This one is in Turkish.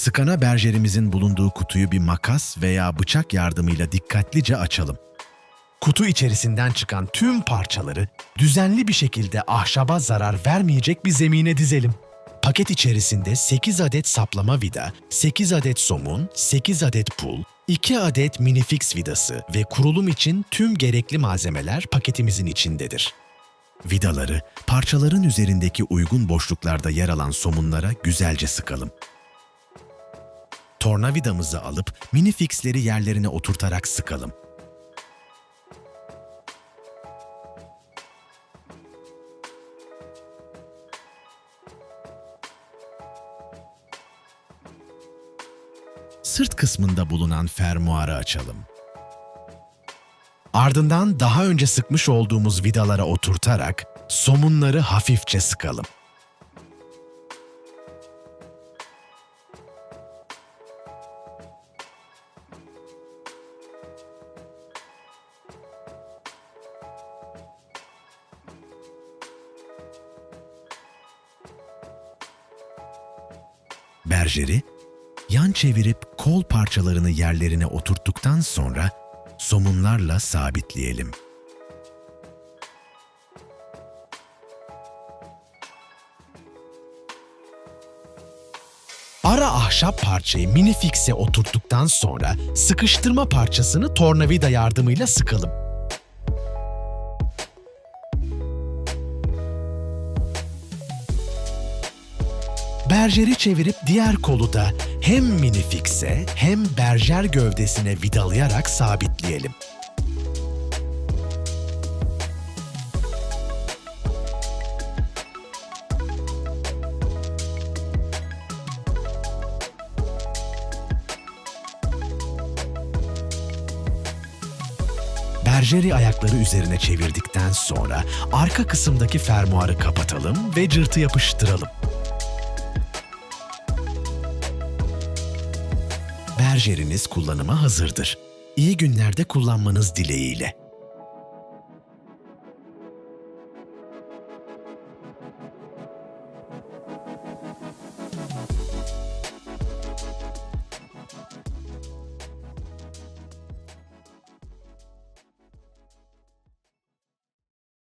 Skana berjerimizin bulunduğu kutuyu bir makas veya bıçak yardımıyla dikkatlice açalım. Kutu içerisinden çıkan tüm parçaları düzenli bir şekilde ahşaba zarar vermeyecek bir zemine dizelim. Paket içerisinde 8 adet saplama vida, 8 adet somun, 8 adet pul, 2 adet minifix vidası ve kurulum için tüm gerekli malzemeler paketimizin içindedir. Vidaları parçaların üzerindeki uygun boşluklarda yer alan somunlara güzelce sıkalım. Tornavidamızı alıp minifixleri yerlerine oturtarak sıkalım. Sırt kısmında bulunan fermuarı açalım. Ardından daha önce sıkmış olduğumuz vidalara oturtarak somunları hafifçe sıkalım. Berjeri, yan çevirip kol parçalarını yerlerine oturttuktan sonra somunlarla sabitleyelim. Ara ahşap parçayı minifix'e oturttuktan sonra sıkıştırma parçasını tornavida yardımıyla sıkalım. Berjeri çevirip diğer kolu da hem minifix'e hem berjer gövdesine vidalayarak sabitleyelim. Berjeri ayakları üzerine çevirdikten sonra arka kısımdaki fermuarı kapatalım ve cırtı yapıştıralım. Berjeriniz kullanıma hazırdır. İyi günlerde kullanmanız dileğiyle.